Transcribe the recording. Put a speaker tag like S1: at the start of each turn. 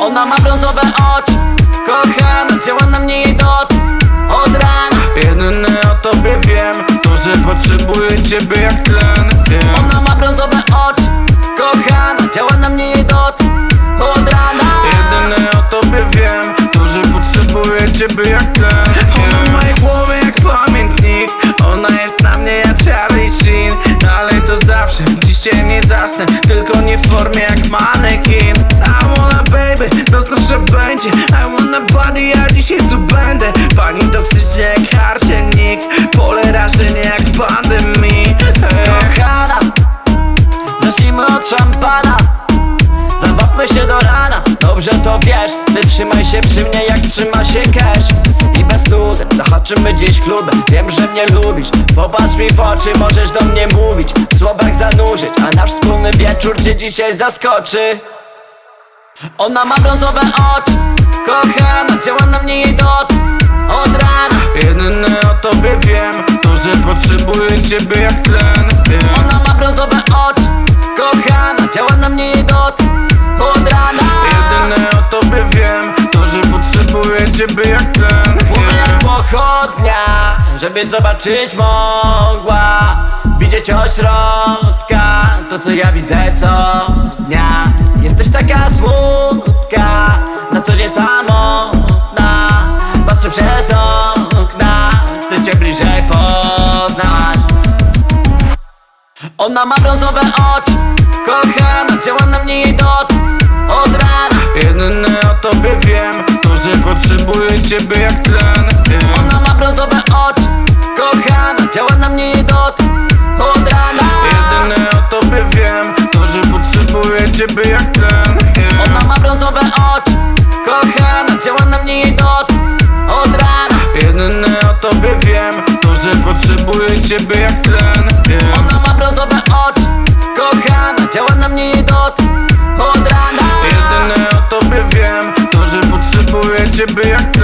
S1: Ona ma brązowe oczy Kochana, działa na mnie jej dot. Od rana.
S2: Jedyne o tobie wiem To, że potrzebuję ciebie jak tlen. Yeah.
S1: Ona ma brązowe oczy Kochana, działa na mnie jej dot. Od rana. Jedyne
S2: o tobie wiem To, że potrzebuję ciebie jak tlen cię nie zasnę Tylko nie w formie jak manekin. I wanna baby, to znaczy będzie I wanna body, ja dzisiaj tu będę Pani toksyczny jak arsenik Pole rażenie jak w pandemii Ech.
S1: Kochana Zacznijmy od szampana. Zabawmy się do rana. Dobrze to wiesz Ty trzymaj się przy mnie jak trzyma nudy Zahaczymy gdzieś klubem. Wiem, że mnie lubisz. Popatrz mi w oczy Możesz do mnie mówić. W słowach zanurzyć A nasz wspólny wieczór cię dzisiaj zaskoczy. Ona ma brązowe oczy Kochana Działa na mnie jej dot. Od rana.
S2: Jedyne o tobie wiem To, że potrzebuję ciebie jak tlen. Yeah.
S1: Ona ma brązowe oczy Kochana, działa na mnie jej dot. Od rana. Jedyne
S2: o tobie wiem To, że potrzebuję ciebie jak
S1: Żeby zobaczyć mogła Widzieć ośrodka. To co ja widzę co dnia Jesteś taka słodka Na co dzień samotna. Patrzę przez okna Chcę cię bliżej poznać. Ona ma brązowe oczy Kochana, działa na mnie ocz Kochana, działa na mnie jej dotyk od rana Jedyne
S2: o tobie wiem To, że potrzebuję ciebie jak ten yeah. Ona
S1: ma brązowe oczy Kochana, działa na mnie jej dotyk od rana
S2: Jedyne o tobie wiem To, że potrzebuję ciebie jak tlen yeah.
S1: Ona ma brązowe oczy Kochana, działa na mnie jej dotyk od rana Jedyne
S2: o tobie wiem To, że potrzebuję ciebie jak tlen